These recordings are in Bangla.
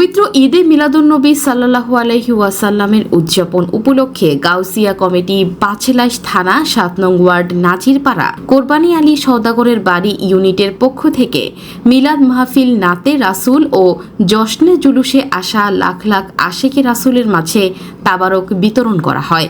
পবিত্র ঈদে মিলাদুন্নবী সাল্লাহু আলহি ওয়াসাল্লামের উদযাপন উপলক্ষে গাউসিয়া কমিটি পাঁচলাইশ থানা, সাত নং ওয়ার্ড, নাজিরপাড়া, কোরবানি আলী সওদাগরের বাড়ি ইউনিটের পক্ষ থেকে মিলাদ মাহফিল নাতে রাসুল ও জশ্নে জুলুসে আসা লাখ লাখ আশেকে রাসুলের মাঝে তাবারক বিতরণ করা হয়।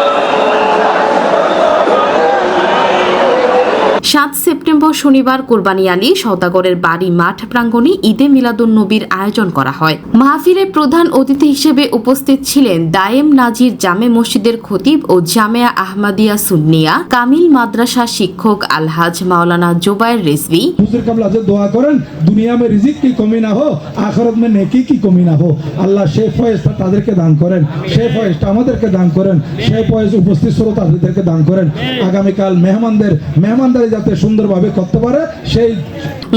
সাত সেপ্টেম্বর শনিবার কোরবানি আলী সৌদাগরের বাড়ি মাঠ প্রাঙ্গণে ঈদে মিলাদুন নবীর আয়োজন করা হয়। মাহফিলে প্রধান অতিথি হিসেবে উপস্থিত ছিলেন দায়েম নাজির জামে মসজিদের খতিব ও জামেয়া আহমাদিয়া সুন্নিয়া, কামিল মাদ্রাসা শিক্ষক আলহাজ মাওলানা জোবায়ের রেজভি। দোয়া করেন, দুনিয়া মে রিজিক কি কমি না হো, আখরত মে নেকি কি কমি না হো। আল্লাহ সে ফয়েজটা তাদেরকে দান করেন, সে ফয়েজটা আমাদেরকে দান করেন সেই ফয়েজ উপস্থিত শ্রোতা তাদেরকে দান করেন। আগামীকাল মেহমানদের, মেহমানদারি যাতে সুন্দরভাবে করতে পারে সেই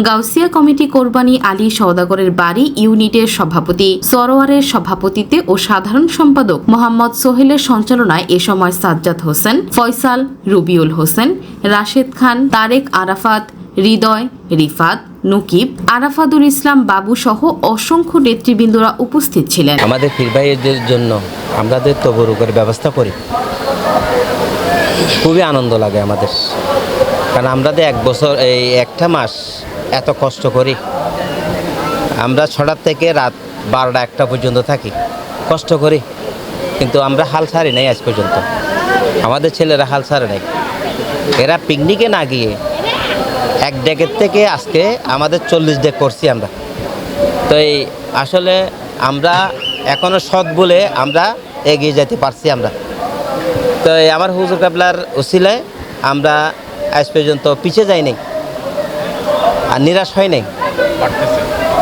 গাউসিয়া কমিটি কোরবানি আলী সওদাগরের বাড়ি ইউনিটের সভাপতি। সরোয়ারের সভাপতিত্বে ও সাধারণ সম্পাদক মোহাম্মদ সোহেলের সঞ্চালনায় এ সময় সাজ্জাদ হোসেন ফয়সাল রুবিউল হোসেন রাশেদ খান তারেক আরাফাত হৃদয় রিফাত নকিব আরাফাদুল ইসলাম বাবু সহ অসংখ্য নেতৃবৃন্দরা উপস্থিত ছিলেন। আমাদের পীর ভাইয়ের জন্য আমাদের তবরুকের ব্যবস্থা করি। খুবই আনন্দ লাগে আমাদের। কারণ আমরা তো এক বছর, এই একটা মাস এত কষ্ট করি, আমরা ছটার থেকে রাত বারোটা একটা পর্যন্ত থাকি, কষ্ট করি, কিন্তু আমরা হাল ছাড়ি নাই আজ পর্যন্ত। আমাদের ছেলেরা হাল ছাড়ে নাই। এরা পিকনিকে না গিয়ে এক ডেকের থেকে আজকে আমাদের চল্লিশ ডেক করছি আমরা। তো এই আসলে আমরা এখনও সৎ বলে আমরা এগিয়ে যেতে পারছি আমরা। তো আমার হুজুর কাবলার উসিলায় আমরা আজ পর্যন্ত পিছিয়ে যাই নাই আর নিরাশ হয় নাই।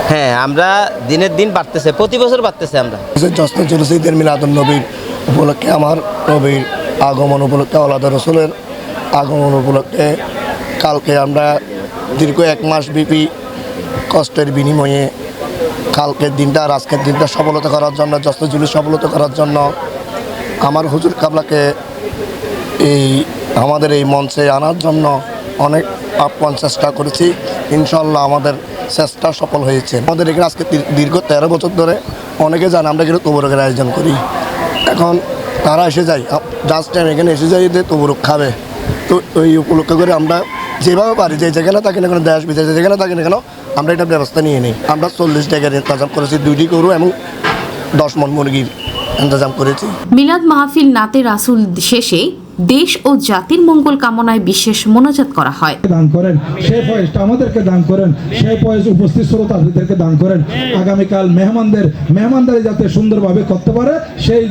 হ্যাঁ আমরা দিনের দিন বাড়তেছে, প্রতি বছর বাড়তেছে আমরা। জশ্ন চলেছে ঈদের মিলাদুল নবীর উপলক্ষে, আমার নবীর আগমন উপলক্ষে আলাদা রসুলের আগমন উপলক্ষে কালকে আমরা দীর্ঘ এক মাস ব্যাপী কষ্টের বিনিময়ে কালকের দিনটা আর আজকের দিনটা সফলতা করার জন্য, জশ্ন জুলুস সফলতা করার জন্য আমার হুজুর কাবলাকে এই আমাদের এই মঞ্চে আনার জন্য অনেক আপ্রাণ চেষ্টা করেছি। ইনশাল্লাহ আমাদের চেষ্টা সফল হয়েছে। আমাদের এখানে আজকে দীর্ঘ তেরো বছর ধরে অনেকে জানে আমরা কিন্তু তবরকের আয়োজন করি। এখন তারা এসে যায় জাস্ট টাইম এখানে এসে যায় যে তবরক খাবে। তো ওই উপলক্ষ করে আমরা যেভাবে পারি, যে যেখানে থাকি না দেশ বিদেশে যেখানে থাকি না কেন, আমরা এটা ব্যবস্থা নিয়ে নিই। আমরা চল্লিশ টাকার ইন্তজাম করেছি, দুইটি গরু এবং দশ মন মুরগির ইন্তজাম করেছি। মিলাদ মাহফিল নাতে রাসুল শেষে দেশ ও জাতির মঙ্গল কামনায় বিশেষ মোনাজাত করা হয়। দান করেন। সেই ফয়েজটা আমাদেরকে দান করেন। সেই ফয়েজ উপস্থিত শ্রোতাদেরকে দান করেন। আগামীকাল মেহমানদের মেহমানদারি যাতে সুন্দরভাবে করতে পারে সেই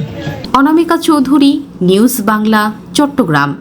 অনামিকা চৌধুরী নিউজ বাংলা চট্টগ্রাম।